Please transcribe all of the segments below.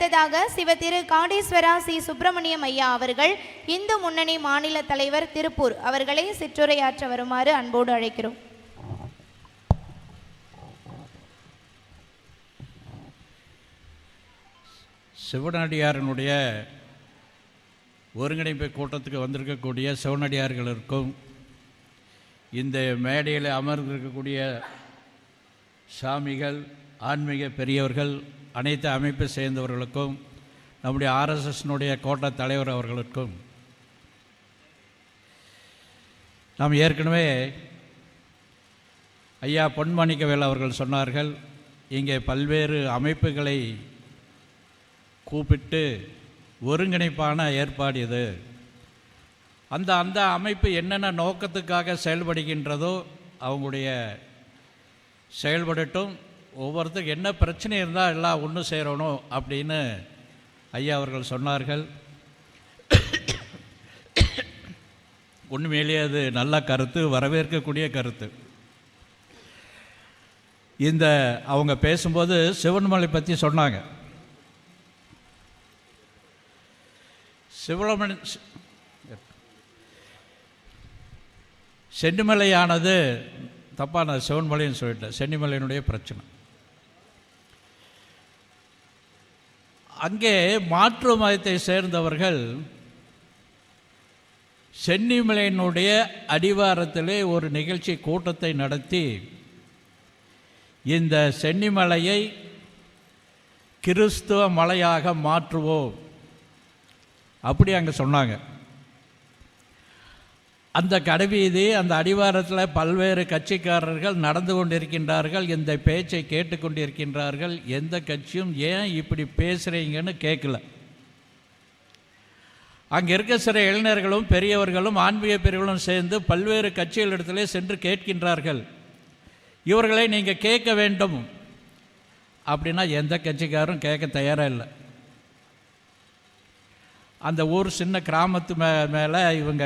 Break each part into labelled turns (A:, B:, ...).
A: அடுத்ததாக சிவ திரு காடீஸ்வரா சி சுப்பிரமணியம் ஐயா அவர்கள் இந்து முன்னணி மாநில தலைவர் திருப்பூர் அவர்களை சிற்றுரையாற்ற வருமாறு அன்போடு அழைக்கிறோம்.
B: சிவனடியாரனுடைய ஒருங்கிணைப்பு கூட்டத்துக்கு வந்திருக்கக்கூடிய சிவனடியார்களுக்கும் இந்த மேடையில் அமர்ந்திருக்கக்கூடிய சாமிகள் ஆன்மீக பெரியவர்கள் அனைத்து அமைப்பை சேர்ந்தவர்களுக்கும் நம்முடைய ஆர்எஸ்எஸ்னுடைய கோட்ட தலைவர் அவர்களுக்கும் நாம் ஏற்கனவே ஐயா பொன்மாணிக்கவேல் அவர்கள் சொன்னார்கள் இங்கே பல்வேறு அமைப்புகளை கூப்பிட்டு ஒருங்கிணைப்பான ஏற்பாடு இது. அந்த அந்த அமைப்பு என்னென்ன நோக்கத்துக்காக செயல்படுகின்றதோ அவங்களுடைய செயல்படட்டும். ஒவ்வொருத்தருக்கு என்ன பிரச்சனை இருந்தால் எல்லாம் ஒன்று சேரணும் அப்படின்னு ஐயா அவர்கள் சொன்னார்கள். உண்மையிலேயே அது நல்ல கருத்து வரவேற்கக்கூடிய கருத்து. இந்த அவங்க பேசும்போது சிவன்மலை பற்றி சொன்னாங்க. சிவலமணி சென்னிமலையானது தப்பாக நான் சிவன்மலைன்னு சொல்லிட்டேன். சென்னிமலையினுடைய பிரச்சனை. அங்கே மாற்று மதத்தை சேர்ந்தவர்கள் சென்னிமலையினுடைய அடிவாரத்திலே ஒரு நிகழ்ச்சி கூட்டத்தை நடத்தி இந்த சென்னிமலையை கிறிஸ்துவ மலையாக மாற்றுவோம். அப்படி அங்கே சொன்னாங்க. அந்த கடைவீதி அந்த அடிவாரத்தில் பல்வேறு கட்சிக்காரர்கள் நடந்து கொண்டிருக்கின்றார்கள். இந்த பேச்சை கேட்டுக்கொண்டிருக்கின்றார்கள். எந்த கட்சியும் ஏன் இப்படி பேசுகிறீங்கன்னு கேட்கல. அங்கே இருக்க சில இளைஞர்களும் பெரியவர்களும் ஆன்மீக பெரியவர்களும் சேர்ந்து பல்வேறு கட்சிகளிடத்திலே சென்று கேட்கின்றார்கள். இவர்களை நீங்கள் கேட்க வேண்டும். அப்படின்னா எந்த கட்சிக்காரும் கேட்க தயாராக இல்லை. அந்த ஊர் சின்ன கிராமத்து மே மேலே இவங்க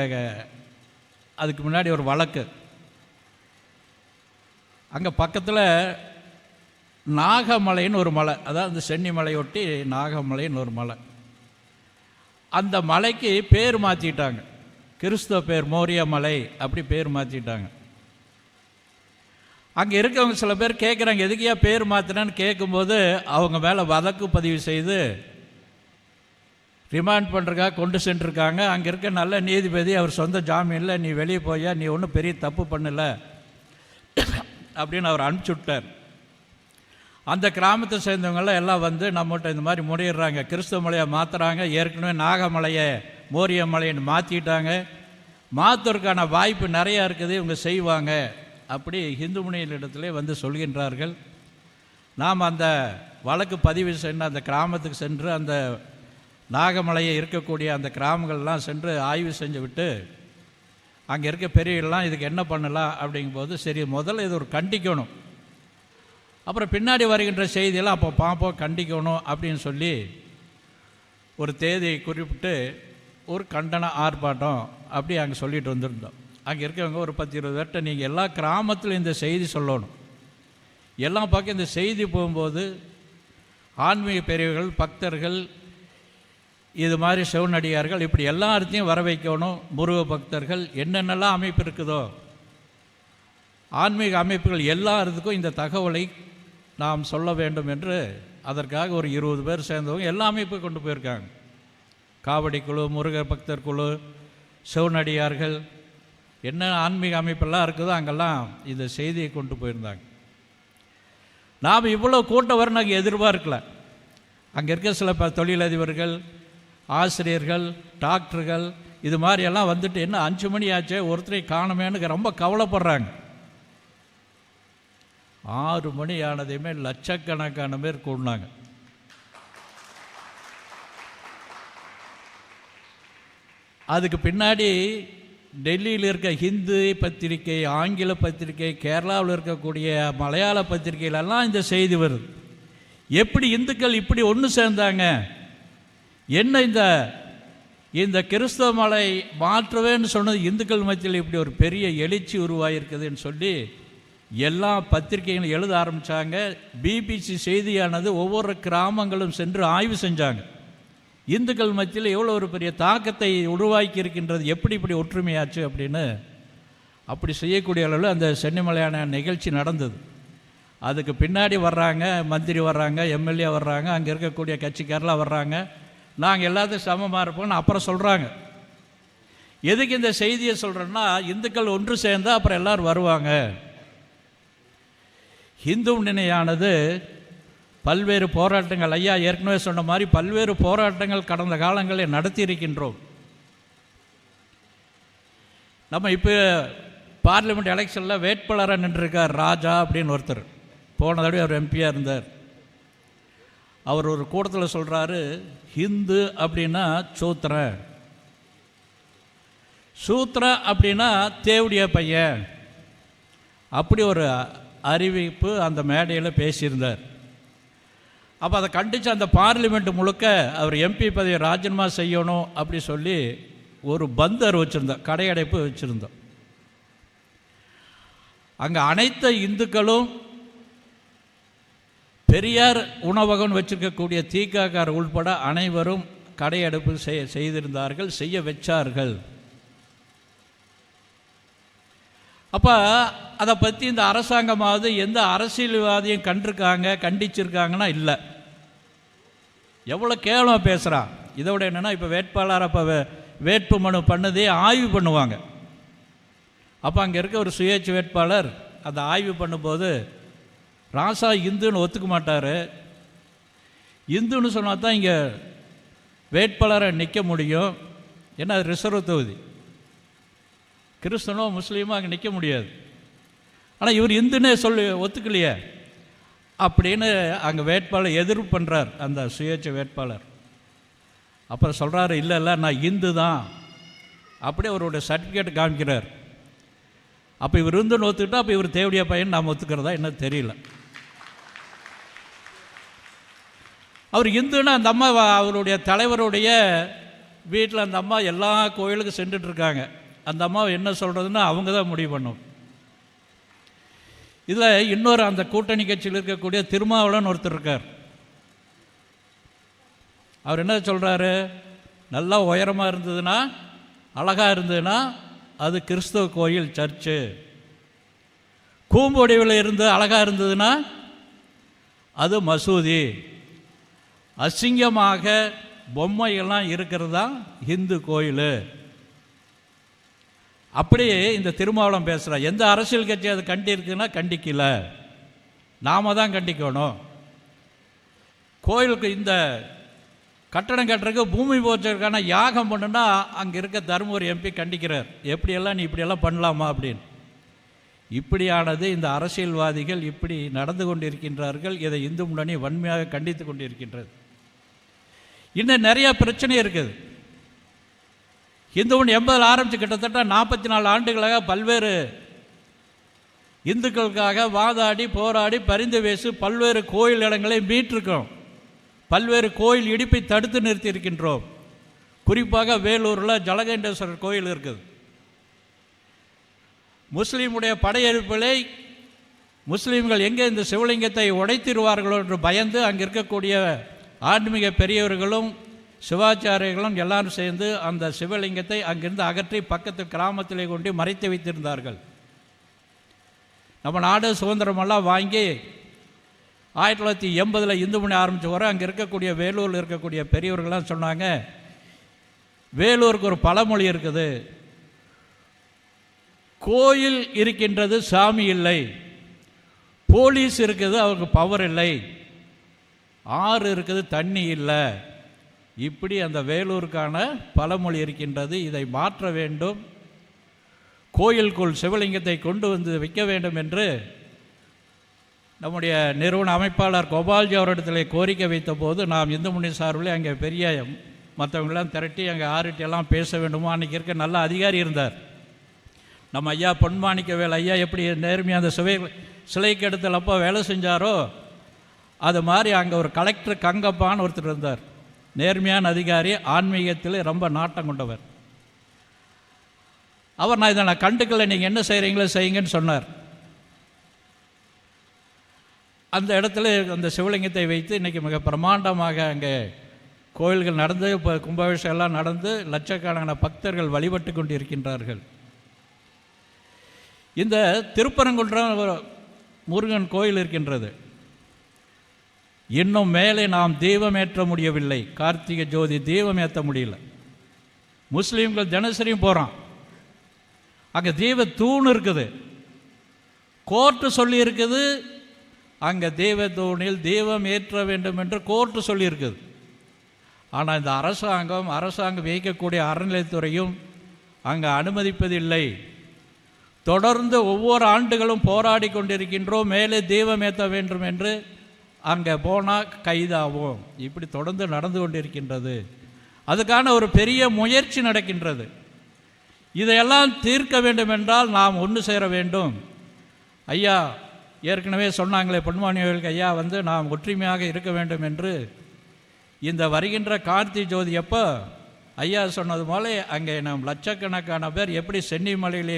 B: அதுக்கு முன்னாடி ஒரு வழக்கு. அங்கே பக்கத்தில் நாகமலைன்னு ஒரு மலை அதாவது இந்த சென்னி மலையொட்டி நாகமலைன்னு ஒரு மலை. அந்த மலைக்கு பேர் மாற்றிட்டாங்க கிறிஸ்துவ பேர் மோரிய மலை அப்படி பேர் மாற்றிட்டாங்க அங்கே இருக்கவங்க சில பேர் கேட்குறாங்க எதுக்கியா பேர் மாற்றினேன்னு கேட்கும்போது அவங்க மேலே வழக்கு பதிவு செய்து ரிமாண்ட் பண்ணுறக்காக கொண்டு சென்றிருக்காங்க. அங்கே இருக்க நல்ல நீதிபதி அவர் சொந்த ஜாமீனில் நீ வெளியே போயா நீ ஒன்றும் பெரிய தப்பு பண்ணலை. அப்படின்னு அவர் அனுப்பிச்சுட்டார். அந்த கிராமத்தை சேர்ந்தவங்களாம் எல்லாம் வந்து நம்மகிட்ட இந்த மாதிரி முறையிடுறாங்க. கிறிஸ்துவ மலையை மாற்றுறாங்க ஏற்கனவே நாகமலையை மோரிய மலைன்னு மாற்றிட்டாங்க மாற்றுறதுக்கான வாய்ப்பு நிறையா இருக்குது இவங்க செய்வாங்க. அப்படி ஹிந்து முனையிலிடத்திலே வந்து சொல்கின்றார்கள். நாம் அந்த வழக்கு பதிவு சென்று அந்த கிராமத்துக்கு சென்று அந்த நாகமலையை இருக்கக்கூடிய அந்த கிராமங்கள்லாம் சென்று ஆய்வு செஞ்சு விட்டு அங்கே இருக்க பெரியவர்கள்லாம் இதுக்கு என்ன பண்ணலாம் அப்படிங்கும்போது சரி முதல்ல இது ஒரு கண்டிக்கணும். அப்புறம் பின்னாடி வருகின்ற செய்தியெல்லாம் அப்போ பார்ப்போம் கண்டிக்கணும் அப்படின்னு சொல்லி ஒரு தேதியை குறிப்பிட்டு ஒரு கண்டன ஆர்ப்பாட்டம் அப்படி அங்கே சொல்லிட்டு வந்திருந்தோம். அங்கே இருக்கவங்க ஒரு பத்து இருபது பேர்கிட்ட நீங்கள் எல்லா கிராமத்திலும் இந்த செய்தி சொல்லணும். எல்லா பக்கம் இந்த செய்தி போகும்போது ஆன்மீக பெரியவர்கள் பக்தர்கள் இது மாதிரி சிவனடியார்கள் இப்படி எல்லாத்தையும் வர வைக்கணும். முருக பக்தர்கள் என்னென்னலாம் அமைப்பு இருக்குதோ ஆன்மீக அமைப்புகள் எல்லாத்துக்கும் இந்த தகவலை நாம் சொல்ல வேண்டும் என்று அதற்காக ஒரு இருபது பேர் சேர்ந்தவங்க எல்லா அமைப்பும் கொண்டு போயிருக்காங்க. காவடி குழு முருக பக்தர் குழு சிவனடியார்கள் என்ன ஆன்மீக அமைப்பெல்லாம் இருக்குதோ அங்கெல்லாம் இந்த செய்தியை கொண்டு போயிருந்தாங்க. நாம் இவ்வளோ கூட்டம் வர நாங்கள் எதிர்பார்க்கல. அங்கே இருக்க சில ப தொழிலதிபர்கள் ஆசிரியர்கள் டாக்டர்கள் இது மாதிரியெல்லாம் வந்துட்டு என்ன அஞ்சு மணி ஆச்சே ஒருத்தரை காணுமேன்னு ரொம்ப கவலைப்படுறாங்க. ஆறு மணி ஆனதையுமே லட்சக்கணக்கான பேர் கூடினாங்க. அதுக்கு பின்னாடி டெல்லியில் இருக்க ஹிந்து பத்திரிகை ஆங்கில பத்திரிகை கேரளாவில் இருக்கக்கூடிய மலையாள பத்திரிகையிலெல்லாம் இந்த செய்தி வருது. எப்படி இந்துக்கள் இப்படி ஒன்று சேர்ந்தாங்க? என்ன இந்த இந்த கிறிஸ்தவ மலை மாற்றுவேன்னு சொன்னது இந்துக்கள் மத்தியில் இப்படி ஒரு பெரிய எழுச்சி உருவாகிருக்குதுன்னு சொல்லி எல்லா பத்திரிகைகளும் எழுத ஆரம்பித்தாங்க பிபிசி செய்தியானது ஒவ்வொரு கிராமங்களும் சென்று ஆய்வு செஞ்சாங்க. இந்துக்கள் மத்தியில் எவ்வளோ ஒரு பெரிய தாக்கத்தை உருவாக்கி இருக்கின்றது எப்படி இப்படி ஒற்றுமையாச்சு அப்படின்னு அப்படி செய்யக்கூடிய அளவில் அந்த சென்னிமலையான நிகழ்ச்சி நடந்தது. அதுக்கு பின்னாடி வர்றாங்க மந்திரி வர்றாங்க எம்எல்ஏ வர்றாங்க அங்கே இருக்கக்கூடிய கட்சிக்காரெலாம் வர்றாங்க. நாங்கள் எல்லாத்தையும் சமமாக இருப்போம்னு அப்புறம் சொல்கிறாங்க எதுக்கு இந்த செய்தியை சொல்கிறேன்னா இந்துக்கள் ஒன்று சேர்ந்தால் அப்புறம் எல்லோரும் வருவாங்க. இந்து முன்னணியானது பல்வேறு போராட்டங்கள் ஐயா ஏற்கனவே சொன்ன மாதிரி பல்வேறு போராட்டங்கள் கடந்த காலங்களில் நடத்தியிருக்கின்றோம். நம்ம இப்போ பார்லிமெண்ட் எலெக்ஷனில் வேட்பாளராக நின்றுருக்கார் ராஜா அப்படின்னு ஒருத்தர். போன தடவை அவர் எம்பியாக இருந்தார். அவர் ஒரு கூட்டத்தில் சொல்கிறாரு ஹிந்து அப்படின்னா சூத்திர சூத்திர அப்படின்னா தேவடிய பையன். அப்படி ஒரு அறிவிப்பு அந்த மேடையில் பேசியிருந்தார். அப்போ அதை கண்டித்து அந்த பார்லிமெண்ட் முழுக்க அவர் எம்பி பதவியை ராஜினாமா செய்யணும் அப்படி சொல்லி ஒரு பந்தர் வச்சுருந்தோம் கடையடைப்பு வச்சுருந்தோம். அங்கே அனைத்து இந்துக்களும் பெரியார் உணவகம் வச்சிருக்கக்கூடிய தீக்காக்கார் உள்பட அனைவரும் கடையடைப்பு செய் செய்திருந்தார்கள் செய்ய வச்சார்கள். அப்போ அதை பற்றி இந்த அரசாங்கமாவது எந்த அரசியல்வாதியும் கண்டிருக்காங்க கண்டிச்சிருக்காங்கன்னா இல்லை. எவ்வளோ கேவலம் பேசுகிறான் இதோட என்னென்னா இப்போ வேட்பாளர் அப்போ வேட்பு மனு பண்ணதே ஆய்வு பண்ணுவாங்க. அப்போ அங்கே இருக்க ஒரு சுயேட்சை வேட்பாளர் அந்த ஆய்வு பண்ணும்போது ராசா இந்துன்னு ஒத்துக்க மாட்டார். இந்துன்னு சொன்னால் தான் இங்கே வேட்பாளரை நிற்க முடியும். ஏன்னா அது ரிசர்வ் தொகுதி. கிறிஸ்தனோ முஸ்லீமோ அங்கே நிற்க முடியாது. ஆனால் இவர் இந்துன்னே சொல்லி ஒத்துக்கலையே. அப்படின்னு அங்கே வேட்பாளர் எதிர்ப்பு பண்ணுறார் அந்த சுயேட்சை வேட்பாளர். அப்புறம் சொல்கிறாரு இல்லை இல்லை நான் இந்து தான். அப்படியே அவருடைய சர்டிஃபிகேட் காமிக்கிறார். அப்போ இவர் இந்துன்னு ஒத்துக்கிட்டா அப்போ இவர் தேவடியா பையன் நாம் ஒத்துக்கிறதா? என்ன தெரியல. அவர் இந்துன்னா அந்த அம்மா அவருடைய தலைவருடைய வீட்டில் அந்த அம்மா எல்லா கோயிலுக்கும் சென்றுட்டுருக்காங்க அந்த அம்மா என்ன சொல்கிறதுன்னா அவங்க தான் முடிவு பண்ணும். இதில் இன்னொரு அந்த கூட்டணி கட்சியில் இருக்கக்கூடிய திருமாவளவன் ஒருத்தர் இருக்கார். அவர் என்ன சொல்கிறாரு நல்லா உயரமாக இருந்ததுன்னா அழகாக இருந்ததுன்னா அது கிறிஸ்தவ கோயில் சர்ச்சு. கூம்பொடிவில் இருந்து அழகாக இருந்ததுன்னா அது மசூதி. அசிங்கமாக பொம்மைகள்லாம் இருக்கிறது? தான் இந்து கோயில். அப்படியே இந்த திருமாவளம் பேசுகிறார் எந்த அரசியல் கட்சி அது கண்டிருக்குன்னா கண்டிக்கல. நாம தான் கண்டிக்கணும். கோயிலுக்கு இந்த கட்டடம் கட்டுறதுக்கு பூமி போச்சதுக்கான யாகம் பண்ணுனா அங்கே இருக்க தருமபுரி எம்பி கண்டிக்கிறார். எப்படியெல்லாம் நீ இப்படியெல்லாம் பண்ணலாமா? அப்படின்னு. இப்படியானது இந்த அரசியல்வாதிகள் இப்படி நடந்து கொண்டிருக்கின்றார்கள். இதை இந்து முன்னணி வன்மையாக கண்டித்து கொண்டிருக்கின்றது. இன்னும் நிறையா பிரச்சனை இருக்குது. இந்து ஒன்று எண்பதில் ஆரம்பித்து கிட்டத்தட்ட நாற்பத்தி நாலு ஆண்டுகளாக பல்வேறு இந்துக்களுக்காக வாதாடி போராடி பரிந்து பேசி பல்வேறு கோயில் இடங்களை மீட்டிருக்கோம் பல்வேறு கோயில் இடிப்பை தடுத்து நிறுத்தி இருக்கின்றோம். குறிப்பாக வேலூரில் ஜலகண்டேஸ்வரர் கோயில் இருக்குது. முஸ்லீமுடைய படையெடுப்புகளை முஸ்லீம்கள் எங்கே இந்த சிவலிங்கத்தை உடைத்திருவார்களோ என்று பயந்து அங்கே இருக்கக்கூடிய ஆன்மீக பெரியவர்களும் சிவாச்சாரியர்களும் எல்லாரும் சேர்ந்து அந்த சிவலிங்கத்தை அங்கிருந்து அகற்றி பக்கத்து கிராமத்திலே கொண்டு மறைத்து வைத்திருந்தார்கள். நம்ம நாடு சுதந்திரமெல்லாம் வாங்கி ஆயிரத்தி தொள்ளாயிரத்தி எண்பதில் இந்து மணி ஆரம்பித்த வர அங்கே இருக்கக்கூடிய வேலூரில் இருக்கக்கூடிய பெரியவர்கள்லாம் சொன்னாங்க வேலூருக்கு ஒரு பழமொழி இருக்குது கோயில் இருக்கின்றது சாமி இல்லை போலீஸ் இருக்குது அவருக்கு பவர் இல்லை. ஆறு இருக்குது தண்ணி இல்லை. இப்படி அந்த வேலூருக்கான பழமொழி இருக்கின்றது. இதை மாற்ற வேண்டும். கோயிலுக்குள் சிவலிங்கத்தை கொண்டு வந்து வைக்க வேண்டும் என்று நம்முடைய நிறுவன அமைப்பாளர் கோபால்ஜி அவரிடத்தில் கோரிக்கை வைத்த போது நாம் இந்து முன்னி சார்பில் அங்கே பெரிய மற்றவங்களாம் திரட்டி அங்கே ஆறுட்டெல்லாம் பேச வேண்டுமோ? அன்றைக்கி இருக்க நல்ல அதிகாரி இருந்தார். நம்ம ஐயா பொன்மாணிக்கவேல் ஐயா எப்படி நேர்மையாக அந்த சிலை சிலைக்கு இடத்துல அப்போ வேலை செஞ்சாரோ? அது மாதிரி அங்கே ஒரு கலெக்டர் கங்கப்பான்னு ஒருத்தர் இருந்தார். நேர்மையான அதிகாரி ஆன்மீகத்தில் ரொம்ப நாட்டம் கொண்டவர். அவர் நான் இதை நான் கண்டுக்கல நீங்கள் என்ன செய்கிறீங்களோ செய்யுங்கன்னு சொன்னார். அந்த இடத்துல அந்த சிவலிங்கத்தை வைத்து இன்றைக்கி மிக பிரமாண்டமாக அங்கே கோயில்கள் நடந்து இப்போ கும்பாபிஷேகம் எல்லாம் நடந்து லட்சக்கணக்கான பக்தர்கள் வழிபட்டு கொண்டிருக்கின்றார்கள். இந்த திருப்பரங்குன்றம் முருகன் கோயில் இருக்கின்றது. இன்னும் மேலே நாம் தெய்வமேற்ற ஏற்ற முடியவில்லை. கார்த்திகை ஜோதி தெய்வமேற்ற ஏற்ற முடியல. முஸ்லீம்கள் தினசரியும் போகிறான் அங்கே தெய்வ தூண் இருக்குது. கோர்ட்டு சொல்லியிருக்குது. அங்கே தெய்வ தூணில் தெய்வம் ஏற்ற வேண்டும் என்று கோர்ட்டு சொல்லியிருக்குது. ஆனால் இந்த அரசாங்கம் அரசாங்கம் வைக்கக்கூடிய அறநிலைத்துறையும் அங்கே அனுமதிப்பதில்லை. தொடர்ந்து ஒவ்வொரு ஆண்டுகளும் போராடி கொண்டிருக்கின்றோம். மேலே தெய்வம் ஏற்ற வேண்டும் என்று அங்கே போனால் கைதாகும். இப்படி தொடர்ந்து நடந்து கொண்டிருக்கின்றது. அதுக்கான ஒரு பெரிய முயற்சி நடக்கின்றது. இதையெல்லாம் தீர்க்க வேண்டும் என்றால் நாம் ஒன்று சேர வேண்டும். ஐயா ஏற்கனவே சொன்னாங்களே பொன்மானியர்களுக்கு ஐயா வந்து நாம் ஒற்றுமையாக இருக்க வேண்டும் என்று. இந்த வருகின்ற கார்த்தி ஜோதி எப்போ? ஐயா சொன்னது போல அங்கே நம் லட்சக்கணக்கான பேர் எப்படி சென்னிமலையிலே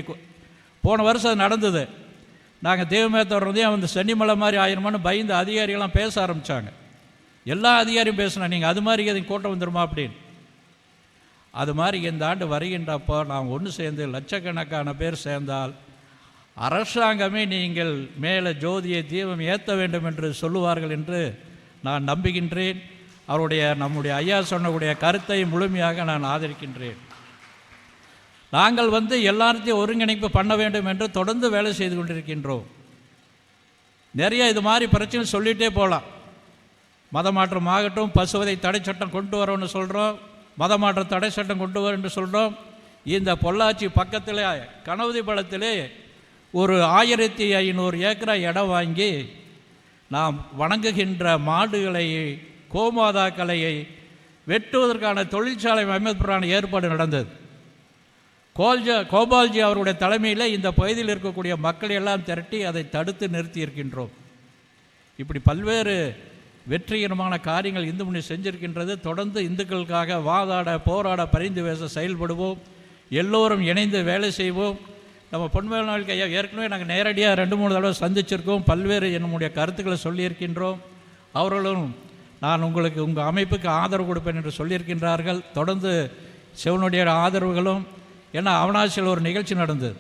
B: போன வருஷம் அது நடந்தது. நாங்கள் தெய்வமே தொடர்றதையும் அந்த சென்னிமலை மாதிரி ஆயிருமான்னு பயந்து அதிகாரிகள்லாம் பேச ஆரம்பித்தாங்க எல்லா அதிகாரியும் பேசினா நீங்கள் அது மாதிரி எதுவும் கூட்டம் வந்துருமா? அப்படின்னு. அது மாதிரி இந்த ஆண்டு வருகின்றப்போ நாம் ஒன்று சேர்ந்து லட்சக்கணக்கான பேர் சேர்ந்தால் அரசாங்கமே நீங்கள் மேலே ஜோதியை தீபம் ஏற்ற வேண்டும் என்று சொல்லுவார்கள் என்று நான் நம்புகின்றேன். அவருடைய நம்முடைய ஐயா சொன்னக்கூடிய கருத்தை முழுமையாக நான் ஆதரிக்கின்றேன். நாங்கள் வந்து எல்லாத்தையும் ஒருங்கிணைப்பு பண்ண வேண்டும் என்று தொடர்ந்து வேலை செய்து கொண்டிருக்கின்றோம். நிறைய இது மாதிரி பிரச்சனை சொல்லிகிட்டே போகலாம். மதமாற்றம் ஆகட்டும் பசுவதை தடை சட்டம் கொண்டு வரோம்னு சொல்கிறோம் மதமாற்ற தடை சட்டம் கொண்டு வரோம்னு சொல்கிறோம் இந்த பொள்ளாச்சி பக்கத்தில் கனவுதி பலத்திலே ஒரு ஆயிரத்தி ஐநூறு ஏக்கரா இடம் வாங்கி நாம் வணங்குகின்ற மாடுகளை கோமாதாக்களையை வெட்டுவதற்கான தொழிற்சாலை அமைப்பதற்கான ஏற்பாடு நடந்தது. கோல்ஜா கோபால்ஜி அவருடைய தலைமையில் இந்த பகுதியில் இருக்கக்கூடிய மக்களை எல்லாம் திரட்டி அதை தடுத்து நிறுத்தி இருக்கின்றோம் இப்படி பல்வேறு வெற்றிகரமான காரியங்கள் இந்து முன்னி செஞ்சிருக்கின்றது. தொடர்ந்து இந்துக்களுக்காக வாதாட போராட பரிந்து பேச செயல்படுவோம். எல்லோரும் இணைந்து வேலை செய்வோம். நம்ம பொன்மேல் ஐயா ஏற்கனவே நாங்கள் நேரடியாக ரெண்டு மூணு தடவை சந்திச்சிருக்கோம். பல்வேறு என்னுடைய கருத்துக்களை சொல்லியிருக்கின்றோம். அவர்களும் நான் உங்களுக்கு உங்கள் அமைப்புக்கு ஆதரவு கொடுப்பேன் என்று சொல்லியிருக்கின்றார்கள். தொடர்ந்து சிவனுடைய ஆதரவுகளும் ஏன்னா அவனாசியில் ஒரு நிகழ்ச்சி நடந்தது.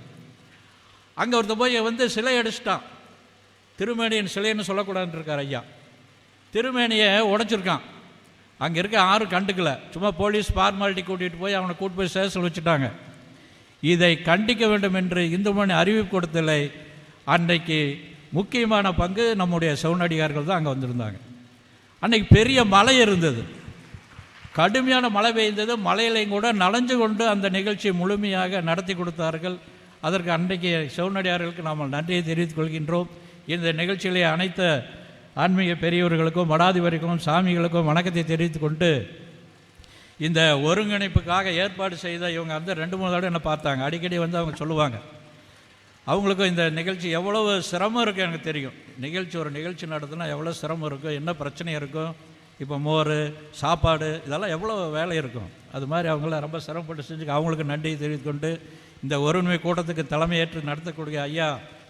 B: அங்கே ஒருத்த போய் வந்து சிலை அடிச்சிட்டான். திருமேனியின் சிலைன்னு சொல்லக்கூடாதுன்னு இருக்கார் ஐயா. திருமேனியை உடைச்சிருக்கான். அங்கே இருக்க ஆறு கண்டுக்கல. சும்மா போலீஸ் ஃபார்மாலிட்டி கூட்டிகிட்டு போய் அவனை கூட்டு போய் ஸ்டேஷனில் வச்சுட்டாங்க. இதை கண்டிக்க வேண்டும் என்று இந்து மணி அறிவிப்பு கொடுத்தலை அன்றைக்கு முக்கியமான பங்கு நம்முடைய சவுனடிகார்கள் தான் அங்கே வந்திருந்தாங்க. அன்றைக்கி பெரிய மலை இருந்தது. கடுமையான மழை பெய்ந்தது மழையிலையும் கூட நனைஞ்சு கொண்டு அந்த நிகழ்ச்சியை முழுமையாக நடத்தி கொடுத்தார்கள். அதற்கு அன்றைக்கு சிவனடியார்களுக்கு நாம் நன்றியை தெரிவித்துக் கொள்கின்றோம். இந்த நிகழ்ச்சியிலே அனைத்த ஆன்மீக பெரியவர்களுக்கும் மடாதிபதிக்கும் சாமிகளுக்கும் வணக்கத்தை தெரிவித்து கொண்டு இந்த ஒருங்கிணைப்புக்காக ஏற்பாடு செய்த இவங்க வந்து ரெண்டு மூணு தடவை என்ன பார்த்தாங்க. அடிக்கடி வந்து அவங்க சொல்லுவாங்க. அவங்களுக்கும் இந்த நிகழ்ச்சி எவ்வளவு சிரமம் இருக்குது எனக்கு தெரியும். நிகழ்ச்சி ஒரு நிகழ்ச்சி நடத்துனா எவ்வளோ சிரமம் இருக்கும்? என்ன பிரச்சனை இருக்கும்? இப்போ மோர் சாப்பாடு இதெல்லாம் எவ்வளோ வேலை இருக்கும்? அது மாதிரி அவங்கள ரொம்ப சிரமப்பட்டு செஞ்சு அவங்களுக்கு நன்றி தெரிவித்துக்கொண்டு இந்த ஒருமை கூட்டத்துக்கு தலைமையேற்று நடத்தக்கூடிய ஐயா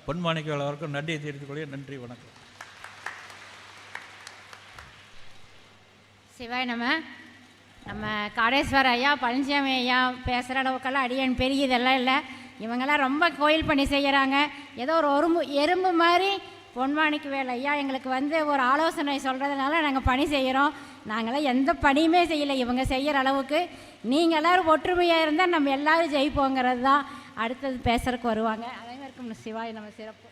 B: பொன்மாணிக்கவேல் அவருக்கும் நன்றியை தெரிவித்துக்கொள்ள நன்றி வணக்கம்.
C: சிவாய் நம்ம நம்ம காடேஸ்வர ஐயா பழனிசாமி ஐயா பேசுகிற அளவுக்கெல்லாம் அடியன் பெரிய இதெல்லாம் இல்லை. இவங்கெல்லாம் ரொம்ப கோயில் பண்ணி செய்கிறாங்க ஏதோ ஒரு ஒரும்பு எறும்பு மாதிரி பொன்மாணிக்கு வேலை. ஐயா எங்களுக்கு வந்து ஒரு ஆலோசனை சொல்கிறதுனால நாங்கள் பணி செய்கிறோம் நாங்களாம் எந்த பணியுமே செய்யலை. இவங்க செய்கிற அளவுக்கு நீங்கள் எல்லோரும் ஒற்றுமையாக இருந்தால் நம்ம எல்லோரும் ஜெயிப்போங்கிறது தான் அடுத்தது பேசுகிறக்கு வருவாங்க. அதே மாதிரி இருக்கும் சிவாய் நம்ம சிறப்பு.